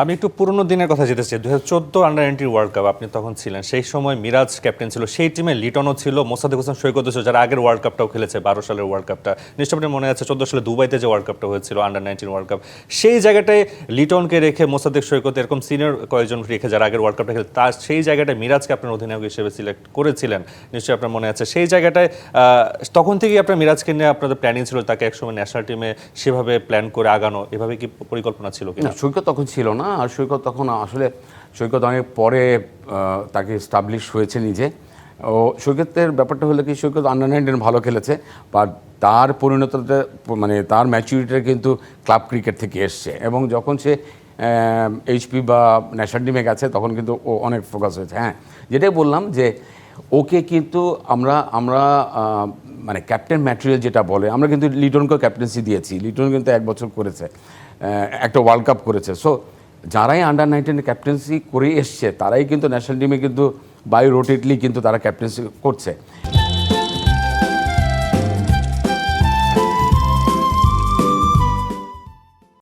আমি একটু পুরনো দিনের কথা যেতে চাই। দু হাজার চোদ্দ আন্ডার নাইনটিন ওয়ার্ল্ড কাপ আপনি তখন ছিলেন। সেই সময় মিরাজ ক্যাপ্টেন ছিল, সেই টিমে লিটনও ছিল, মোসাদ্দেক হোসেন সৈকত ছিল, যারা আগের ওয়ার্ল্ড কাপটাও খেলেছে, বারো সালের ওয়ার্ল্ড কাপটা নিশ্চয় আপনার মনে আছে, চোদ্দ সালে দুবাইতে যে ওয়ার্ল্ড কাপটা হয়েছিল আন্ডার নাইনটিন ওয়ার্ল্ড কাপ সেই জায়গাটায় লিটনকে রেখে, মোসাদ্দেক সৈকত এরকম সিনিয়র কয়েকজন রেখে যারা আগের ওয়ার্ল্ড কাপটা খেলে তার সেই জায়গাটায় মিরাজকে আপনার অধিনায়ক হিসেবে সিলেক্ট করেছিলেন। নিশ্চয়ই আপনার মনে আছে, সেই জায়গাটায় তখন থেকেই আপনার মিরাজকে নিয়ে আপনাদের প্ল্যানিং ছিল, তাকে একসময় ন্যাশনাল টিমে সেভাবে প্ল্যান করে আগানো। এভাবে কি পরিকল্পনা ছিল কি না, সৈকত তখন ছিল না। আর সৈকত তখন আসলে সৈকত অনেক পরে তাকে স্টাবলিশ হয়েছে নিজে। ও সৈকতের ব্যাপারটা হলো কি, সৈকত আন্ডার নাইনটিন ভালো খেলেছে বা তার পরিণতটা মানে তার ম্যাচুরিটিটা কিন্তু ক্লাব ক্রিকেট থেকে এসছে। এবং যখন সে এইচপি বা ন্যাশনাল টিমে গেছে, তখন কিন্তু ও অনেক ফোকাস হয়েছে হ্যাঁ। যেটাই বললাম যে, ওকে কিন্তু আমরা আমরা মানে ক্যাপ্টেন ম্যাটেরিয়াল যেটা বলে, আমরা কিন্তু লিটনকেও ক্যাপ্টেন্সি দিয়েছি। লিটন কিন্তু এক বছর করেছে একটা ওয়ার্ল্ড কাপ করেছে। সো যারাই আন্ডার নাইনটিনে ক্যাপ্টেন্সি করে এসছে, তারাই কিন্তু ন্যাশনাল টিমে কিন্তু বায়ো রোটেটলি কিন্তু তারা ক্যাপ্টেন্সি করছে।